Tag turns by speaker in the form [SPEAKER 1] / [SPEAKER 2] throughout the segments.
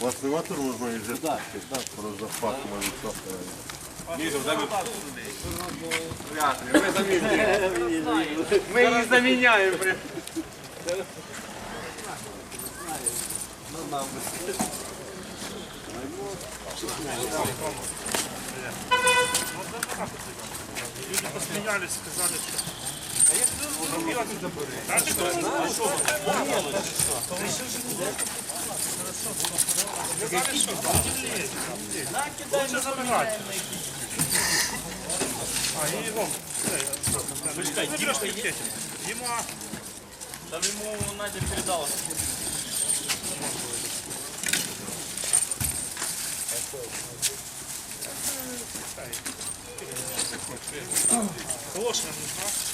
[SPEAKER 1] У вас нема тормозної житки? Про запах може
[SPEAKER 2] Ми її заміняємо.
[SPEAKER 3] Люди посміялись, сказали, що лучше забирати. А, і Ром, Почекай, Дімка Діма,
[SPEAKER 4] Там ему Надя передала.
[SPEAKER 3] ложка нужна.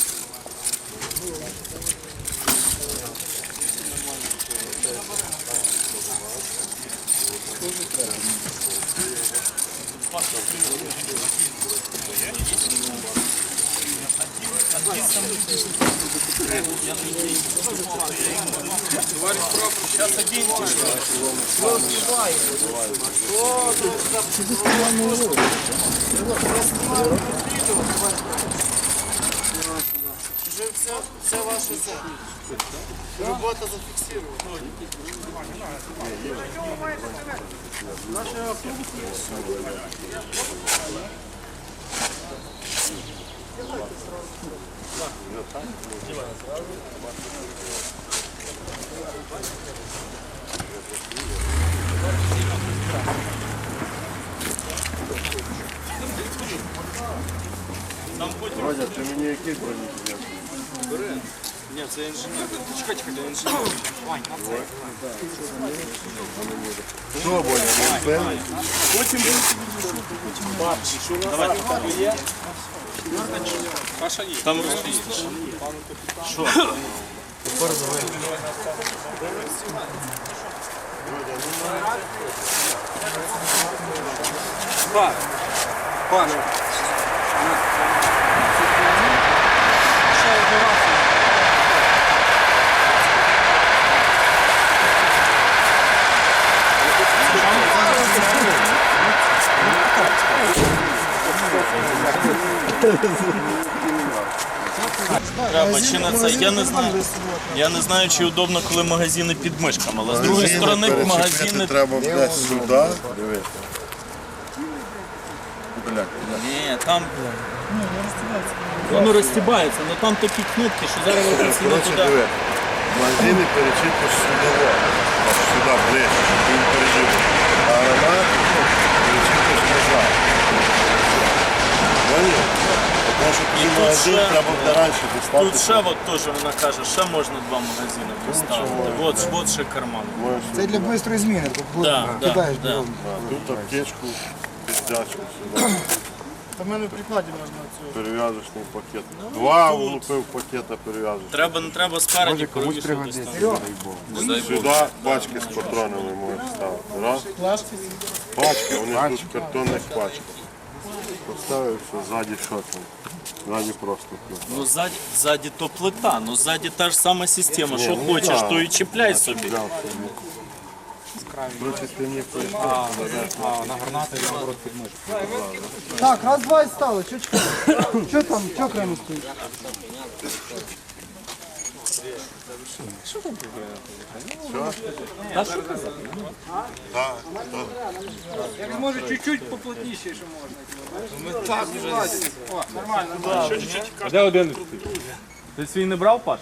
[SPEAKER 3] нам вообще
[SPEAKER 2] Вже все, все ваше це. Робота зафіксирована.
[SPEAKER 1] Родя, ти мені який бронежилет?
[SPEAKER 2] Ні, це інженер. Чекай, чекай, це інженер.
[SPEAKER 1] Що, Боня, не впевнений?
[SPEAKER 4] Там розумієш. Треба чи на це. Я не знаю. Я не знаю, чи удобно, коли магазини під мишками, але з другої сторони магазини.
[SPEAKER 1] треба десь сюди. Дивись.
[SPEAKER 4] Ні, там. Воно розстібається, але там такі кнопки, що зараз ви туди.
[SPEAKER 1] Магазини перечіпиш сюди. Сюди ближче, щоб він пережив. А аромат перечіпиш назад.
[SPEAKER 4] І тут
[SPEAKER 1] магазин
[SPEAKER 4] ще-
[SPEAKER 1] треба буде раніше дістати.
[SPEAKER 4] Тут ще от теж вона каже, ще можна два магазини поставити. От, от ще карман.
[SPEAKER 5] Це для швидкої зміни, коли
[SPEAKER 4] Да, да,
[SPEAKER 5] кидаєш
[SPEAKER 4] да.
[SPEAKER 5] бігом.
[SPEAKER 1] Тут аптечку піддячу сюди.
[SPEAKER 2] Та в мене в прикладі можна цю.
[SPEAKER 1] Перев'язочний пакет. Два влупив пакета перев'язочний.
[SPEAKER 4] Треба, не треба спереді, коротше, доставити.
[SPEAKER 1] Сюди пачки з патронами можеш ставити. Раз. Пачки, вони тут в картонних пачках. Поставив що ззаді що там. Ззаді просто. плита.
[SPEAKER 4] Ну, ззаді, ззаді то плита, ну ззаді та ж сама система. Що
[SPEAKER 1] ну
[SPEAKER 4] хочеш,
[SPEAKER 1] да.
[SPEAKER 4] то і чіпляй собі.
[SPEAKER 1] Взяв собі. Короче, ти мені поясни.
[SPEAKER 5] Так, раз, два і стало. Чекаєш? Що там, що окремо стоїть?
[SPEAKER 2] Може чуть-чуть поплотніше, що можна. Так, О, нормально.
[SPEAKER 6] Де один? Ти свій не брав, Паш?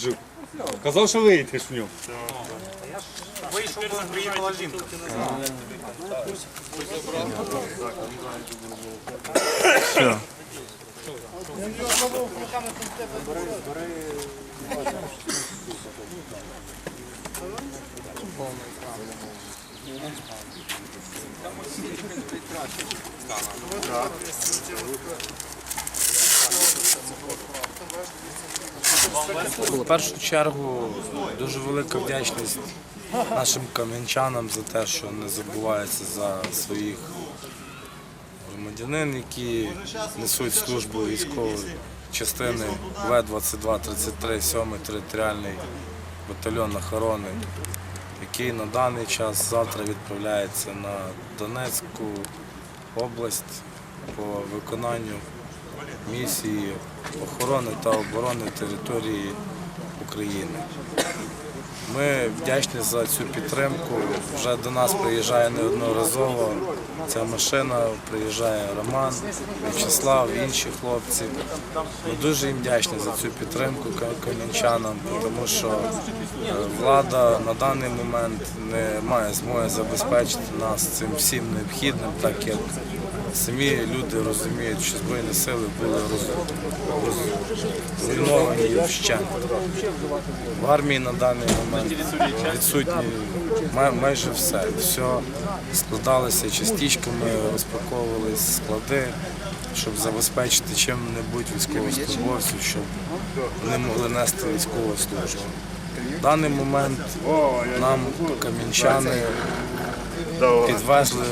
[SPEAKER 6] Жив. Казав, що виїдеш в ньому.
[SPEAKER 2] Вийшов, коли приїхала жінка.
[SPEAKER 7] В першу чергу дуже велика вдячність нашим кам'янчанам за те, що не забуваються за своїх громадянин, які несуть службу військової частини В-22-33, 7 територіальний батальйон охорони, який на даний час завтра відправляється на Донецьку область по виконанню місії охорони та оборони території України. Ми вдячні за цю підтримку. Вже до нас приїжджає неодноразово ця машина, приїжджає Роман, В'ячеслав, інші хлопці. Ми дуже їм вдячні за цю підтримку ка- кам'янчанам, тому що е, влада на даний момент не має змоги забезпечити нас цим всім необхідним, так як самі люди розуміють, що Збройні сили були роз- вщент. В армії на даний момент відсутні май- майже все. Все складалося частичками, розпаковували склади, щоб забезпечити чим-небудь військовослужбовців, щоб вони могли нести військову службу. В даний момент нам кам'янчани підвезли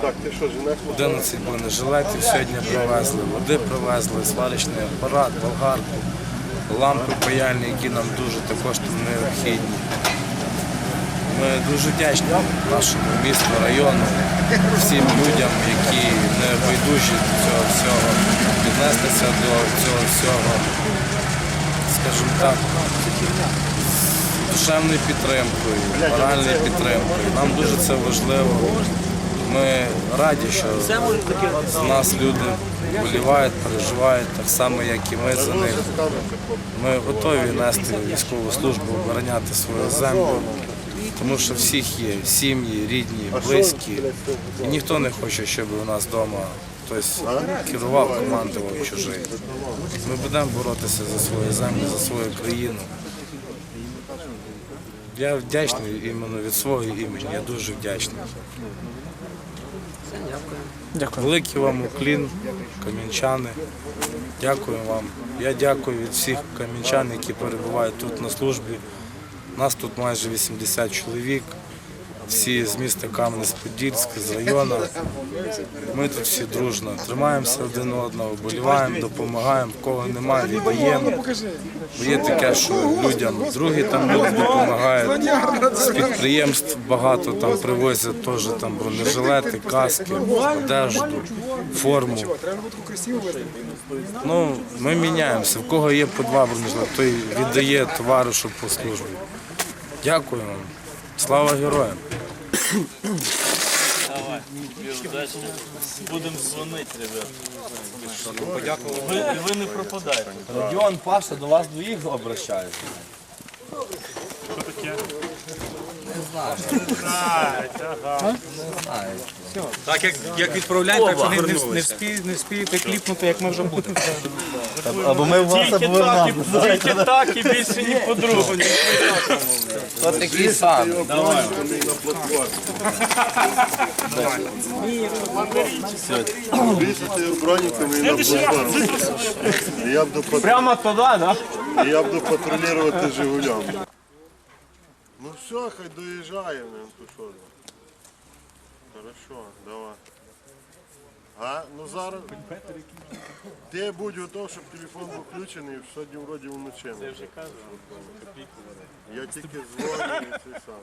[SPEAKER 1] Так, ти що, женеш?
[SPEAKER 7] 11 бронежилетів сьогодні привезли, води привезли, сварочний апарат, болгарку, лампи паяльні, які нам дуже також необхідні. Ми дуже вдячні нашому місту, району, всім людям, які не байдужі до цього всього, віднеслися до цього всього, скажімо так, з душевною підтримкою, моральною підтримкою. Нам дуже це важливо. Ми раді, що з нас люди болівають, переживають так само, як і ми за них. Ми готові нести військову службу, обороняти свою землю, тому що всіх є сім'ї, рідні, близькі. І ніхто не хоче, щоб у нас вдома хтось керував, командував чужий. Ми будемо боротися за свою землю, за свою країну. Я вдячний іменно від свого імені, я дуже вдячний. Великий вам уклін, кам'янчани. Дякую вам. Я дякую від всіх кам'янчан, які перебувають тут на службі. Нас тут майже 80 чоловік. Всі з міста Кам'янець-Подільськ, з району. Ми тут всі дружно тримаємося один одного, вболіваємо, допомагаємо, кого немає, віддаємо. Бо є таке, що людям другі там люди допомагають. З підприємств багато там привозять теж там бронежилети, каски, одежду, форму. Ну, ми міняємося. В кого є по два бронежилети, той віддає товаришу по службі. Дякую вам. Слава героям!
[SPEAKER 4] Давай, удачі. Будемо дзвонити, ребят. Ви, ви не пропадайте.
[SPEAKER 6] Родіон, Паша, до вас двоїх обращаюся.
[SPEAKER 2] Так як, як відправляємо, так вони не, не, вспі, не вспієте кліпнути, як ми вже будемо.
[SPEAKER 6] Або ми в вас,
[SPEAKER 4] Тільки
[SPEAKER 6] або ви
[SPEAKER 4] так,
[SPEAKER 6] нас.
[SPEAKER 4] і, тільки так і більше ні по-другому.
[SPEAKER 6] Хто такий сам?
[SPEAKER 4] Давай.
[SPEAKER 1] Вісити броніками і на платформу. І я буду, пат...
[SPEAKER 6] Прямо туди, так?
[SPEAKER 1] і я буду патрулювати Жигулем. Ну все, хай доїжджає, ну то що. Хорошо, давай. А, ну зараз. Ти будь готов, щоб телефон був включений, сьогодні вроді вночі. Я тільки дзвоню і це сам.